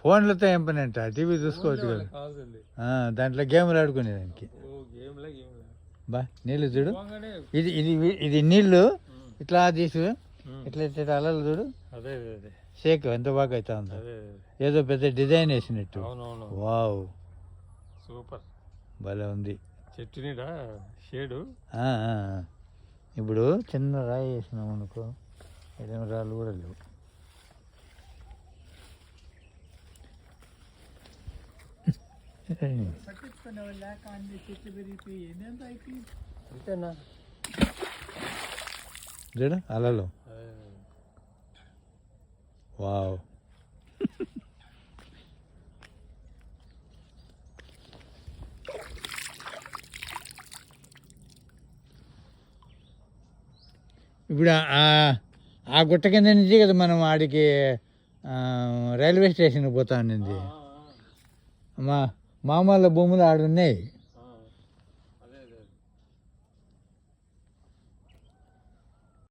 ఫోన్లతో ఏం పని అంట టీవీ చూసుకోవచ్చు కదా. దాంట్లో గేమ్లు ఆడుకునేదానికి గేమ్లే గేమ్లే. బా నీళ్ళు చూడు. ఇది ఇది ఇది నీళ్ళు ఇట్లా తీసు. ఇట్లా ఇట్లా అలలు చూడు. షేక్ ఎంత బాగా అవుతా ఉందో. ఏదో పెద్ద డిజైన్ వేసినట్టు. వావ్. సూపర్. భలే ఉంది. చెట్టు నీడ? షేడు. ఇప్పుడు చిన్న రాయి వేసినాం అనుకో ఏదైనా రాళ్ళు కూడా లేవు. అంతేనా? చూడు అలలు. వావ్. ఇప్పుడు ఆ- గుట్ట కింద నుంచి కదా మనం ఆడికి రైల్వే స్టేషన్కి పోతా ఉండింది. ఆ, ఆ. మా మామూలు భూములు ఆడున్నాయి